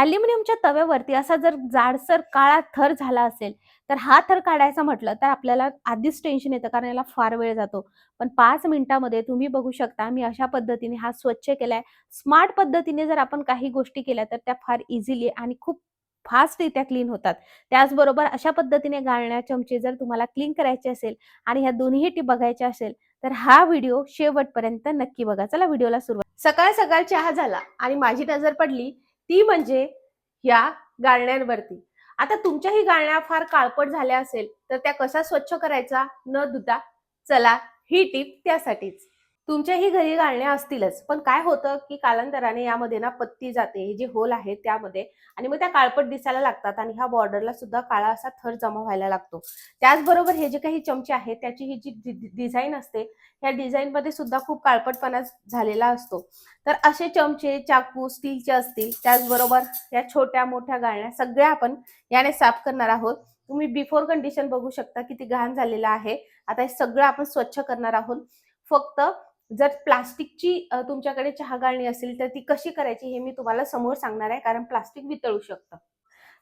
अॅल्युमिनियमच्या तव्यावरती असा जर जाडसर काळा थर झाला असेल तर हा थर काढायचा म्हटलं तर आपल्याला आधीच टेन्शन येतं कारण याला फार वेळ जातो. पण पाच मिनिटामध्ये तुम्ही बघू शकता मी अशा पद्धतीने हा स्वच्छ केलाय. स्मार्ट पद्धतीने जर आपण काही गोष्टी केल्या तर त्या फार इझिली आणि खूप फास्टरित्या क्लीन होतात. त्याचबरोबर अशा पद्धतीने गाळण्या चमचे जर तुम्हाला क्लीन करायचे असेल आणि ह्या दोन्ही टीप बघायच्या असेल तर हा व्हिडिओ शेवटपर्यंत नक्की बघा. चला व्हिडिओला सुरुवात. सकाळ सकाळ चहा झाला आणि माझी नजर पडली ती म्हणजे या गाळण्यांवरती. आता तुमच्याही गाळण्या फार काळपट झाल्या असेल तर त्या कशा स्वच्छ करायचा? न धुता. चला ही टीप त्यासाठीच. तुमच्याही घरी गाळण्या असतीलच. पण काय होतं की कालांतराने यामध्ये ना पत्ती जाते हे जे होल आहे त्यामध्ये आणि मग त्या काळपट दिसायला लागतात आणि ह्या बॉर्डरला सुद्धा काळा असा थर जमा व्हायला लागतो. त्याचबरोबर हे जे काही चमचे आहेत त्याची ही जी डिझाईन असते ह्या डिझाईन मध्ये सुद्धा खूप काळपटपणा झालेला असतो. तर असे चमचे चाकू स्टीलचे असतील त्याचबरोबर या छोट्या मोठ्या गाळण्या सगळ्या आपण याने साफ करणार आहोत. तुम्ही बिफोर कंडिशन बघू शकता किती घाण झालेलं आहे. आता हे सगळं आपण स्वच्छ करणार आहोत. फक्त जर प्लास्टिकची तुमच्याकडे चहा गाळणी असेल तर ती कशी करायची हे मी तुम्हाला समोर सांगणार आहे कारण प्लास्टिक वितळू शकतं.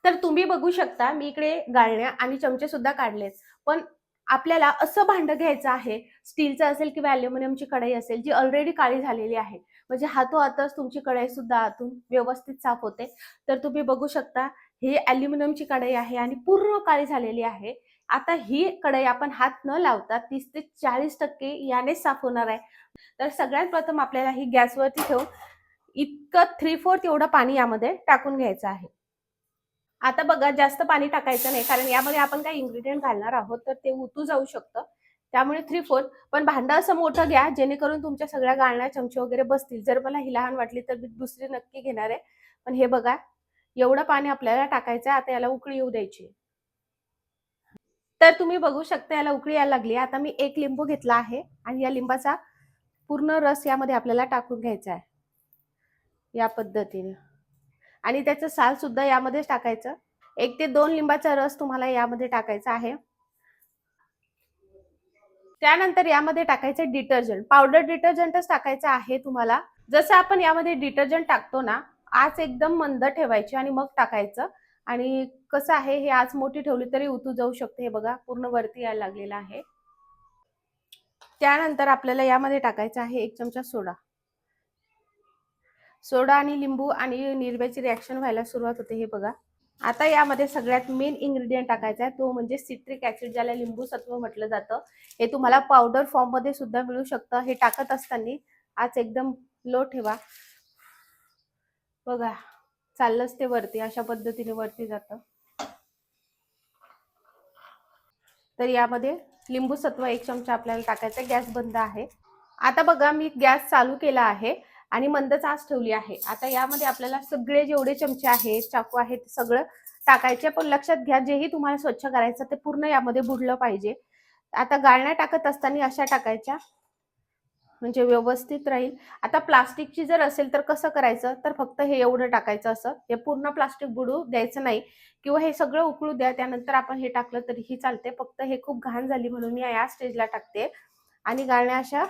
तर तुम्ही बघू शकता मी इकडे गाळण्या आणि चमचे सुद्धा काढलेत. पण आपल्याला असं भांडं घ्यायचं आहे स्टीलचं असेल किंवा अल्युमिनियमची कढई असेल जी ऑलरेडी काळी झालेली आहे. म्हणजे हातोहातच तुमची कढई सुद्धा आतून व्यवस्थित साफ होते. तर तुम्ही बघू शकता ही अल्युमिनियमची कढई आहे आणि पूर्ण काळी झालेली आहे. आता ही कढई आपण हात न लावता तीस ते चाळीस टक्के याने साफ होणार आहे. तर सगळ्यात प्रथम आपल्याला ही गॅसवरती ठेवून इतकं थ्री फोर्थ एवढं पाणी यामध्ये टाकून घ्यायचं आहे. आता बघा जास्त पाणी टाकायचं नाही कारण यामध्ये आपण काही इन्ग्रेडियंट घालणार आहोत तर ते उतू जाऊ शकतं. त्यामुळे थ्री फोर्थ पण भांडं असं मोठं घ्या जेणेकरून तुमच्या सगळ्या गाळण्या चमचे वगैरे बसतील. जर मला ही लहान वाटली तर मी दुसरी नक्की घेणार आहे. पण हे बघा एवढं पाणी आपल्याला टाकायचं आहे आता याला उकळी येऊ द्यायची. तर तुम्ही बघू शकता याला उकळी यायला लागली आता मी एक लिंबू घेतला आहे आणि या लिंबाचा पूर्ण रस यामध्ये आपल्याला टाकून घ्यायचा आहे. या पद्धतीने. आणि त्याचं साल सुद्धा यामध्येच टाकायचं. एक ते दोन लिंबाचा रस तुम्हाला यामध्ये टाकायचा आहे. त्यानंतर यामध्ये टाकायचं डिटर्जंट. पावडर डिटर्जंटच टाकायचं आहे तुम्हाला. जसं आपण यामध्ये डिटर्जंट टाकतो ना आज एकदम मंद ठेवायची आणि मग टाकायचं. आणि कसं आहे हे आज मोठी ठेवली तरी उतू जाऊ शकते. हे बघा पूर्ण वरती यायला लागलेलं आहे. त्यानंतर आपल्याला यामध्ये टाकायचं आहे एक चमचा सोडा. सोडा आणि लिंबू आणि निर्व्याची रिॲक्शन व्हायला सुरुवात होते हे बघा. आता यामध्ये सगळ्यात मेन इंग्रेडियंट टाकायचा आहे तो म्हणजे सिट्रिक ऍसिड ज्याला लिंबू सत्व म्हटलं जातं. हे तुम्हाला पावडर फॉर्ममध्ये सुद्धा मिळू शकतं. हे टाकत असताना आज एकदम लो ठेवा. बघा चाललंच ते वरती अशा पद्धतीने वरती जातं. तर यामध्ये लिंबू सत्व एक चमचा आपल्याला टाकायचा गॅस बंद आहे. आता बघा मी गॅस चालू केला आहे आणि मंद आच ठेवली आहे. आता यामध्ये आपल्याला सगळे जेवढे चमचे आहेत चाकू आहेत सगळं टाकायचे. पण लक्षात घ्या जेही तुम्हाला स्वच्छ करायचं ते पूर्ण यामध्ये बुडलं पाहिजे. आता गाळण्या टाकत असताना अशा टाकायच्या. म्हणजे व्यवस्थित राहील. आता प्लास्टिकची जर असेल तर कसं करायचं? तर फक्त हे एवढं टाकायचं असं. हे पूर्ण प्लास्टिक बुडू द्यायचं नाही. किंवा हे सगळं उकळू द्या. त्यानंतर आपण हे टाकलं तरीही चालते फक्त हे खूप घाण झाली म्हणून मी या स्टेजला टाकते. आणि गाळण्या अशा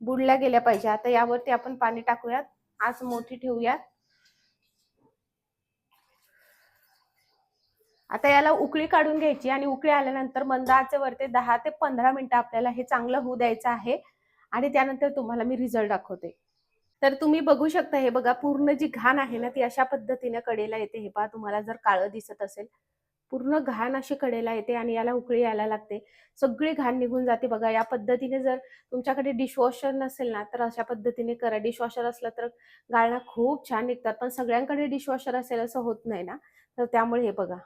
बुडल्या गेल्या पाहिजे. आता यावरती आपण पाणी टाकूयात. आज मोठी ठेवूयात. आता याला उकळी काढून घ्यायची. आणि उकळी आल्यानंतर मंद आचेवरती दहा ते पंधरा मिनिटं आपल्याला हे चांगलं होऊ द्यायचं आहे. आणि त्यानंतर तुम्हाला मी रिझल्ट दाखवते. तर तुम्ही बघू शकता हे बघा पूर्ण जी घाण आहे ना ती अशा पद्धतीने कडेला येते. हे पहा तुम्हाला जर काळं दिसत असेल पूर्ण घाण अशी कडेला येते आणि याला उकळी यायला लागते. सगळी घाण निघून जाते. बघा या पद्धतीने जर तुमच्याकडे डिशवॉशर नसेल ना तर अशा पद्धतीने करा. डिशवॉशर असलं तर गाळणा खूप छान निघतात पण सगळ्यांकडे डिशवॉशर असेल असं होत नाही ना. तर त्यामुळे हे बघा.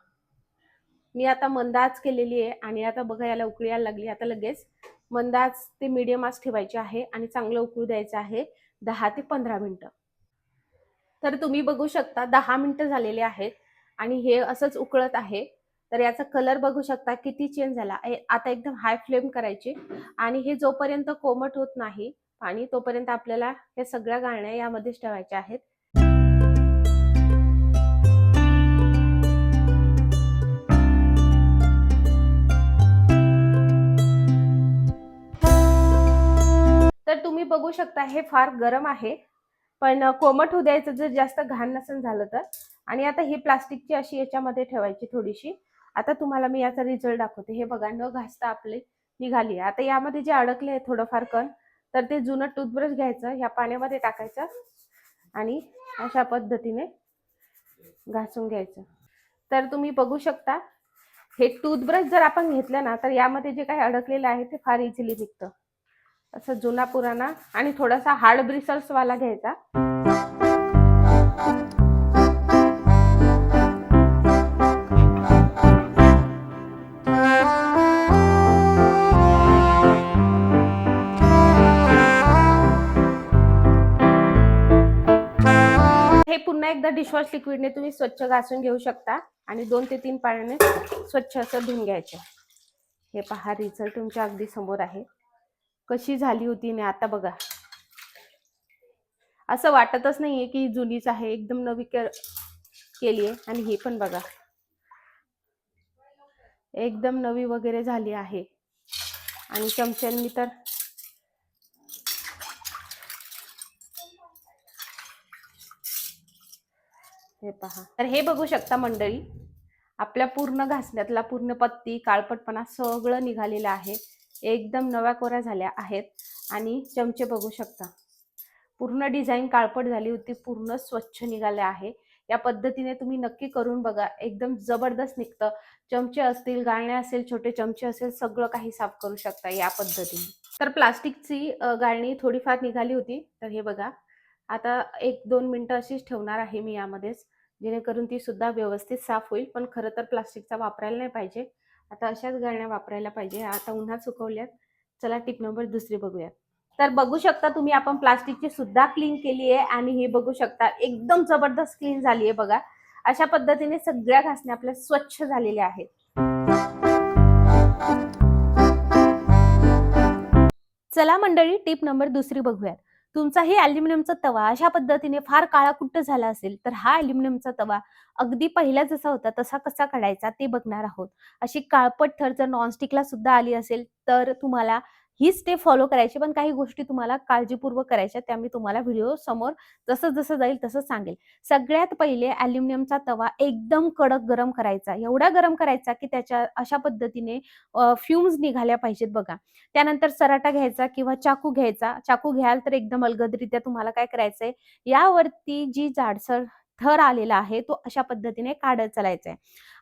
मी आता मंदाज केलेली आहे आणि आता बघा याला उकळी यायला लागली आता लगेच मंदाज ते मीडियम आज ठेवायचे आहे आणि चांगलं उकळू द्यायचं आहे दहा ते पंधरा मिनटं. तर तुम्ही बघू शकता दहा मिनटं झालेले आहेत आणि हे असंच उकळत आहे. तर याचा कलर बघू शकता किती चेंज झाला. आता एकदम हाय फ्लेम करायची आणि हे जोपर्यंत कोमट होत नाही पाणी तोपर्यंत आपल्याला हे सगळ्या गाळण्या यामध्येच ठेवायच्या आहेत. तर तुम्ही बघू शकता हे फार गरम आहे. पण कोमट होऊ द्यायचं जर जास्त घाण नसेल झालं तर. आणि आता ही प्लास्टिकची अशी याच्यामध्ये ठेवायची थोडीशी. आता तुम्हाला मी याचा रिझल्ट दाखवते. हे बघा न घासता आपले निघाली. आता यामध्ये जे अडकले आहे थोडंफार कण तर ते जुनं टूथब्रश घ्यायचं ह्या पाण्यामध्ये टाकायचं आणि अशा पद्धतीने घासून घ्यायचं. तर तुम्ही बघू शकता हे टूथब्रश जर आपण घेतलं ना तर यामध्ये जे काही अडकलेलं आहे ते फार इझिली निघतं. असं जुना पुराणा आणि थोडासा हार्ड ब्रिसल्स वाला घ्यायचा. हे पुन्हा एकदा डिशवॉश लिक्विडने तुम्ही स्वच्छ घासून घेऊ शकता आणि दोन ते तीन पाण्याने स्वच्छ असं धुवून घ्यायचं. हे पहा रिझल्ट तुमच्या अगदी समोर आहे. कशी झाली होती ना आता बघा. असं वाटतच नाहीये की जुनीच आहे एकदम नवी केली आहे. आणि हे पण बघा. एकदम नवी वगैरे झाली आहे. आणि चमच्यांनी तर हे पहा. तर हे बघू शकता मंडळी आपल्या पूर्ण घासण्यातला पूर्ण पत्ती काळपटपणा सगळं निघालेलं आहे. एकदम नव्या कोऱ्या झाल्या आहेत आणि चमचे बघू शकता. पूर्ण डिझाईन काळपट झाली होती पूर्ण स्वच्छ निघाले आहे. या पद्धतीने तुम्ही नक्की करून बघा एकदम जबरदस्त निघतं. चमचे असतील गाळणे असेल छोटे चमचे असेल सगळं काही साफ करू शकता या पद्धतीने. तर प्लास्टिकची गाळणी थोडीफार निघाली होती. तर हे बघा आता एक दोन मिनटं अशीच ठेवणार आहे मी यामध्येच. जेणेकरून ती सुद्धा व्यवस्थित साफ होईल पण खरं तर प्लास्टिकचा वापरायला नाही पाहिजे. आता अशाच गाळण्या वापरायला पाहिजे. आता उन्हात सुकवल्यात. चला टिप नंबर दुसरी बघूयात. तर बघू शकता तुम्ही आपण प्लास्टिकची सुद्धा क्लीन केली आहे आणि हे बघू शकता एकदम जबरदस्त क्लीन झाली आहे बघा. अशा पद्धतीने सगळ्या घासण्या आपल्या स्वच्छ झालेल्या आहेत. चला मंडळी टिप नंबर दुसरी बघूयात. तुमचाही अल्युमिनियमचा तवा अशा पद्धतीने फार काळा कुट्ट झाला असेल तर हा अल्युमिनियमचा तवा अगदी पहिला जसा होता तसा कसा काढायचा ते बघणार आहोत. अशी काळपट थर जर नॉनस्टिकला सुद्धा आली असेल तर तुम्हाला ही स्टेप फॉलो करायची पण काही गोष्टी तुम्हाला काळजीपूर्वक करायच्या त्या मी तुम्हाला व्हिडिओ समोर जसं जसं जाईल तसं सांगेल. सगळ्यात पहिले अल्युमिनियमचा तवा एकदम कडक गरम करायचा. एवढा गरम करायचा की त्याच्या अशा पद्धतीने फ्युम्स निघाल्या पाहिजेत बघा. त्यानंतर सराटा घ्यायचा किंवा चाकू घ्यायचा. चाकू घ्याल तर एकदम अलगदरित्या तुम्हाला काय करायचंय? यावरती जी जाडसर थर आलेला आहे तो अशा पद्धतीने काढत चालायचा आहे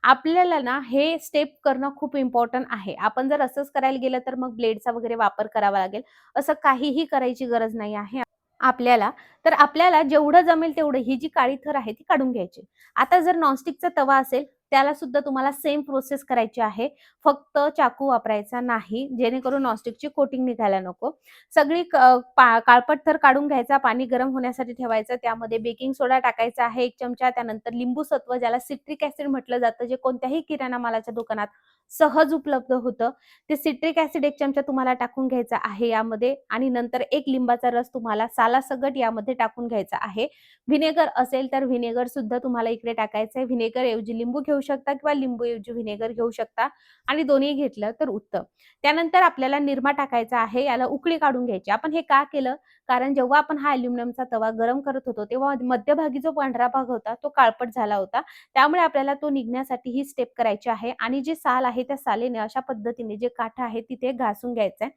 आपल्याला ना हे स्टेप करणं खूप इम्पॉर्टंट आहे. आपण जर असंच करायला गेलं तर मग ब्लेडचा वगैरे वापर करावा लागेल. असं काहीही करायची गरज नाही आहे आपल्याला. तर आपल्याला जेवढं जमेल तेवढं ही जी काळी थर आहे ती काढून घ्यायची. आता जर नॉनस्टिकचा तवा असेल त्याला सुद्धा तुम्हाला सेम प्रोसेस करायची आहे. फक्त चाकू वापरायचा नाही. जेणेकरून नॉनस्टिकची कोटिंग निघायला नको. सगळी काळपट थर काढून घ्यायचा पाणी गरम होण्यासाठी ठेवायचं. त्यामध्ये बेकिंग सोडा टाकायचा आहे एक चमचा. त्यानंतर लिंबू सत्व ज्याला सिट्रिक ऍसिड म्हटलं जातं जे कोणत्याही किराणा मालाच्या दुकानात सहज उपलब्ध होतं. ते सिट्रिक ऍसिड एक चमचा तुम्हाला टाकून घ्यायचा आहे यामध्ये. आणि नंतर एक लिंबाचा रस तुम्हाला सालासगट यामध्ये टाकून घ्यायचा आहे. व्हिनेगर असेल तर व्हिनेगर सुद्धा तुम्हाला इकडे टाकायचं आहे व्हिनेगर ऐवजी लिंबू घेऊ शकता किंवा लिंबूऐवजी व्हिनेगर घेऊ शकता. आणि दोन्ही घेतलं तर उत्तम. त्यानंतर आपल्याला निरमा टाकायचा आहे याला उकळी काढून घ्यायची. आपण हे का केलं? कारण जेव्हा आपण हा अल्युमिनियमचा तवा गरम करत होतो तेव्हा मध्यभागी जो पांढरा भाग होता तो काळपट झाला होता. त्यामुळे आपल्याला तो निघण्यासाठी ही स्टेप करायची आहे. आणि जे साल आहे त्या सालेने अशा पद्धतीने जे काठ आहे तिथे घासून घ्यायचंय.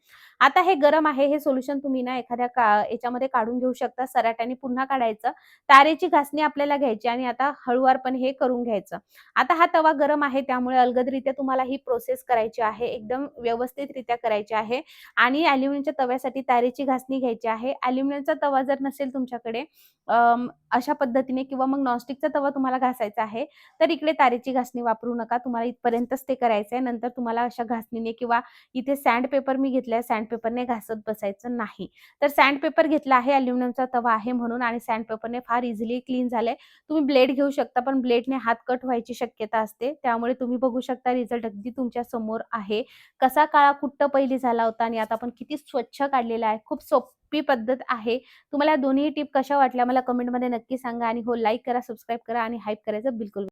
आता हे गरम आहे हे सोल्युशन तुम्ही ना एखाद्या याच्यामध्ये काढून घेऊ शकता. सराट्याने पुन्हा काढायचं. तारेची घासणी आपल्याला घ्यायची आणि आता हळुवारपणे हे करून घ्यायचं. आता हा तवा गरम आहे त्यामुळे अलगदरित्या तुम्हाला ही प्रोसेस करायची आहे एकदम व्यवस्थितरित्या करायची आहे. आणि अल्युमिनियमच्या तव्यासाठी तारेची घासणी घ्यायची आहे. अल्युमिनियमचा तवा जर नसेल तुमच्याकडे अशा पद्धतीने किंवा मग नॉनस्टिकचा तवा तुम्हाला घासायचा आहे तर इकडे तारेची घासणी वापरू नका. तुम्हाला इथपर्यंतच ते करायचं आहे नंतर तुम्हाला अशा घासणीने किंवा इथे सँड पेपर मी घेतलाय सँड पेपरने घासत बसायचं नाही. तर सँड पेपर घेतला आहे अल्युमिनियमचा तवा आहे म्हणून आणि सँड पेपरने फार इझिली क्लीन झालंय. तुम्ही ब्लेड घेऊ शकता पण ब्लेडने हात कट व्हायची शक्यता असते. त्यामुळे तुम्ही बघू शकता रिझल्ट अगदी तुमच्यासमोर आहे. कसा काळा कुट्ट पहिली झाला होता आणि आता आपण किती स्वच्छ काढलेला आहे. खूप सोपी पद्धत आहे. तुम्हाला दोन्ही टिप कशा वाटल्या मला कमेंटमध्ये नक्की सांगा आणि हो लाईक करा सबस्क्राईब करा आणि हाईप करायचं बिलकुल